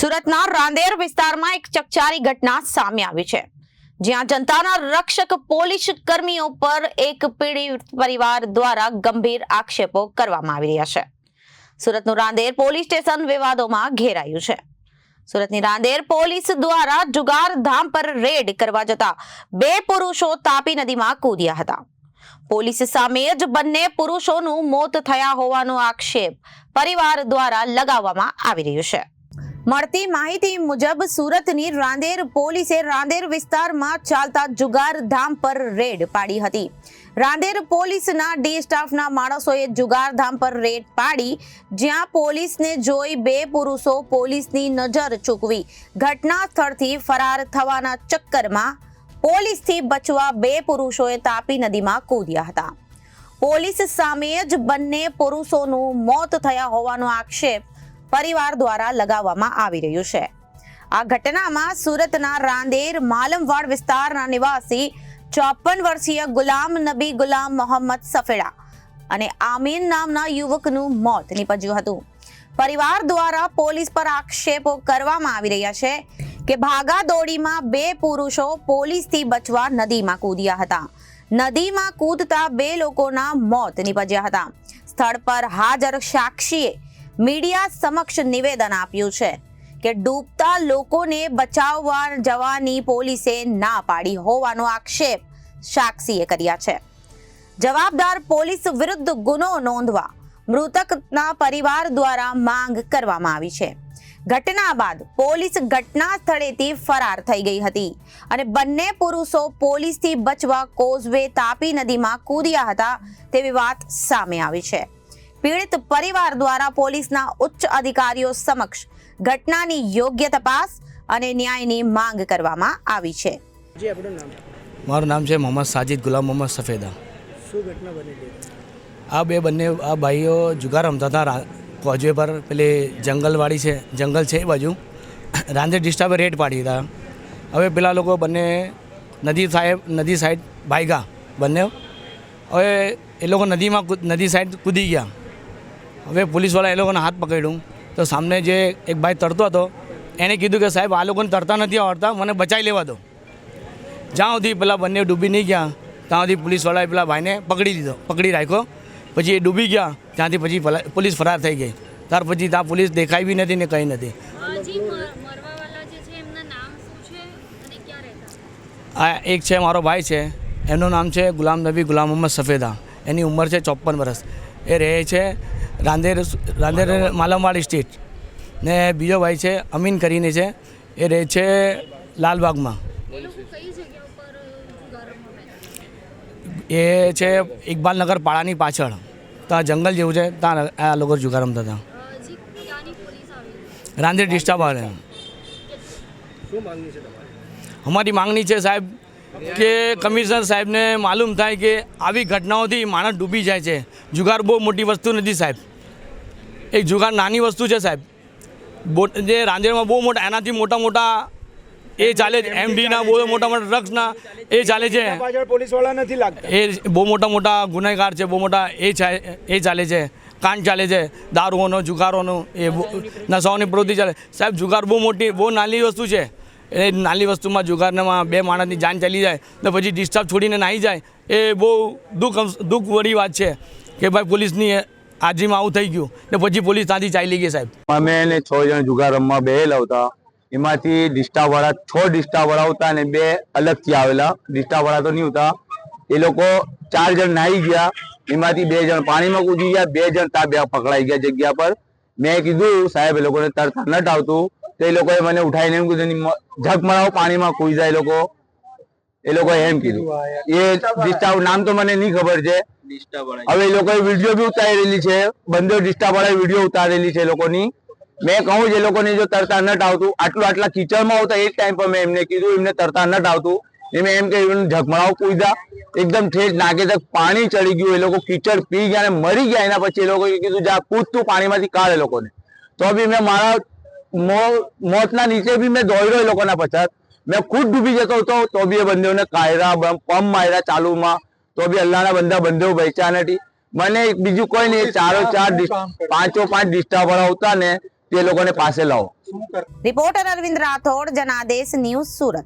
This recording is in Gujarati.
સુરતના રાંદેર વિસ્તારમાં એક ચકચારી ઘટના સામે આવી છે. જ્યાં જનતાના રક્ષક પોલીસ કર્મીઓ પર એક પીડિત પરિવાર દ્વારા ગંભીર આક્ષેપો કરવામાં આવી રહ્યા છે. સુરતનું રાંદેર પોલીસ સ્ટેશન વિવાદોમાં ઘેરાયું છે. સુરતની રાંદેર પોલીસ દ્વારા જુગાર ધામ પર રેડ કરવા જતા બે પુરુષો તાપી નદીમાં કૂદ્યા હતા. પોલીસ સામે જ બંને પુરુષોનું મોત થયા હોવાનો આક્ષેપ પરિવાર દ્વારા લગાવવામાં આવી રહ્યો છે. મળતી માહિતી મુજબ સુરતની રાંદેર પોલીસે રાંદેર વિસ્તારમાં ચાલતા જુગાર ધામ પર રેડ પાડી હતી. રાંદેર પોલીસના ડી સ્ટાફના માણસોએ જુગાર ધામ પર રેડ પાડી, જ્યાં પોલીસને જોઈ બે પુરુષો પોલીસની નજર ચૂકવી. ઘટના સ્થળથી ફરાર થવાના ચક્કરમાં પોલીસથી બચવા બે પુરુષોએ તાપી નદીમાં કૂદ્યા હતા. પોલીસ સામે જ બંને પુરુષોનું મોત થયા હોવાનો આક્ષેપ પરિવાર દ્વારા લગાવવામાં આવી રહ્યું છે. આ ઘટનામાં સુરતના રાંદેર માલમવાડ વિસ્તારના નિવાસી ચોપન વર્ષીય ગુલામ નબી ગુલામ મોહમ્મદ સફેડા અને આમીન નામના યુવકનું મોત નીપજ્યું હતું. પરિવાર દ્વારા પોલીસ પર આક્ષેપો કરવામાં આવી રહ્યા છે કે ભાગા દોડીમાં બે પુરુષો પોલીસથી બચવા નદીમાં કૂદ્યા હતા. નદીમાં કૂદતા બે લોકોના મોત નીપજ્યા હતા. સ્થળ પર હાજર સાક્ષીએ મીડિયા સમક્ષ નિવેદન આપ્યું છે કે ડૂબતા લોકોને બચાવવા જવાની પોલીસે ના પાડી હોવાનો આક્ષેપ સાક્ષીએ કર્યા છે. જવાબદાર પોલીસ વિરુદ્ધ ગુનો નોંધવા મૃતકના પરિવાર દ્વારા માંગ કરવામાં આવી છે. ઘટના બાદ પોલીસ ઘટના સ્થળેથી ફરાર થઈ ગઈ હતી અને બંને પુરુષો પોલીસથી બચવા કોઝવે તાપી નદીમાં કૂદ્યા હતા તેવી વાત સામે આવી છે. પીડિત પરિવાર દ્વારા પોલીસના ઉચ્ચ અધિકારીઓ સમક્ષ ઘટનાની યોગ્ય તપાસ અને ન્યાયની માંગ કરવામાં આવી છે. મારું નામ છે મોહમ્મદ સાજિદ ગુલામ મોહમ્મદ સફેદા. શું ઘટના આ બે બંને આ ભાઈઓ જુગાર રમતા હતા રા- કોઝવે પર પેલી જંગલવાળી છે જંગલ છે એ બાજુ. રાંધે ડિસ્ટાફે રેડ પાડી હતા. હવે પેલા લોકો બંને નદી સાહેબ નદી સાઈડ ભાઈગા બંને. હવે એ લોકો નદીમાં નદી સાઈડ કૂદી ગયા. હવે પોલીસવાળા એ લોકોને હાથ પકડ્યું. તો સામને જે એક ભાઈ તરતો હતો એણે કીધું કે સાહેબ આ લોકોને તરતા નથી આવડતા મને બચાવી લેવા દો. જ્યાં સુધી પેલા બંને ડૂબી નહીં ગયા ત્યાં સુધી પોલીસવાળાએ પેલા ભાઈને પકડી લીધો પકડી રાખ્યો. પછી એ ડૂબી ગયા ત્યાંથી પછી પોલીસ ફરાર થઈ ગઈ. ત્યાર પછી ત્યાં પોલીસ દેખાઈ બી નથી ને કંઈ નથી. આ એક છે મારો ભાઈ છે. એમનું નામ છે ગુલામ નબી ગુલામ મોહમ્મદ સફેદા. એની ઉંમર છે ચોપન વર્ષ એ રહે છે રાંદેર રાંદેર માલમવાડી સ્ટેટ ને બીજો ભાઈ છે અમીન કરીને છે એ રહે છે લાલબાગમાં. એ લોકો કઈ જગ્યા ઉપર જુગાર રમવા બેઠા? એ છે ઇકબાલનગર પાળાની પાછળ. ત્યાં જંગલ જેવું છે ત્યાં આ લોકો જુગાર રમતા હતા રાંદેર ડિસ્ટર્બ આવે શું માંગણી છે તમારી? અમારી માંગણી છે સાહેબ કે કમિશનર સાહેબને માલુમ થાય કે આવી ઘટનાઓથી માણસ ડૂબી જાય છે. જુગાર બહુ મોટી વસ્તુ નથી સાહેબ. એક જુગાર નાની વસ્તુ છે સાહેબ. જે રાંદેરમાં બહુ મોટા એનાથી મોટા મોટા એ ચાલે છે. એમડીના બહુ મોટા મોટા ડ્રગ્સના એ ચાલે છે. પોલીસવાળા નથી લાગતા. એ બહુ મોટા મોટા ગુનેગાર છે બહુ મોટા એ એ ચાલે છે. કાંડ ચાલે છે. દારૂઓનો જુગારોનો એ નશાઓની પ્રવૃત્તિ ચાલે. સાહેબ જુગાર બહુ મોટી બહુ નાની વસ્તુ છે. એ નાની વસ્તુમાં જુગારમાં બે માણસની જાન ચાલી જાય તો પછી ડિસ્ટર્બ છોડીને નાહી જાય, એ બહુ દુઃખ દુઃખવાળી વાત છે કે ભાઈ પોલીસની હાજરીમાં આવું થઈ ગયું, ને પછી પોલીસ ત્યાંથી ચાલી ગઈ સાહેબ. અમે ને છ જણ જુગાર રમવા બેહેલા હતા. એમાંથી ડિસ્ટાવાળા, છ ડિસ્ટાવાળા હતા અને બે અલગથી આવેલા. ડિસ્ટાવાળા તો નહીં હતા. એ લોકો ચાર જણ નાહી ગયા. એમાંથી બે જણ પાણીમાં કૂદી ગયા, બે જણ તાબ્યા પકડાઈ ગયા જગ્યા પર. મેં કીધું, સાહેબ, એ લોકોને તરતા નટ આવતું તો એ લોકોએ મને ઉઠાઈને એમ કીધું "ની મ- ઝક મરાવો પાણીમાં કૂદી જાય લોકો. એ લોકોએ એમ કીધું. એ ડિસ્ટાવ નામ તો મને નહીં ખબર છે. હવે એ લોકોએ વીડિયો બી ઉતારેલી છે. બંદર ડિસ્ટા વાળા વીડિયો ઉતારેલી છે લોકોની. મેં કહું જે લોકોને જો તરતા નટ આવતું, આટલું આટલા કિચડમાં આવતા, એ ટાઈમ પર મેં એમને કીધું, એમને તરતા નટ આવતું. એમ એમ કે ઝકમરાવ કૂદ્યા એકદમ ઠેઠ નાકે તક પાણી ચડી ગયું, એ લોકો કિચડ પી ગયા અને મરી ગયા. એના પછી એ લોકોએ કીધું, જા, કૂદ તું પાણીમાંથી, કાઢ લોકોને. તો બી મેં મારા મોતના નીચે બી મેં દોડ્યો એ લોકોના પછાત. મેં ખુદ ડૂબી જતો હતો, તો બી એ બંદેઓને કાયરા પંપ માર્યા ચાલુમાં. તો બી અલ્લાહના બંધા બંધો વેચ્યા નથી. મને બીજું કોઈ નહીં, ચારો ચાર પાંચો પાંચ ડિસ્ટર્બ આવતા ને તે લોકોને પાસે લાવો. Reporter Arvind Rathod, Janadesh news Surat.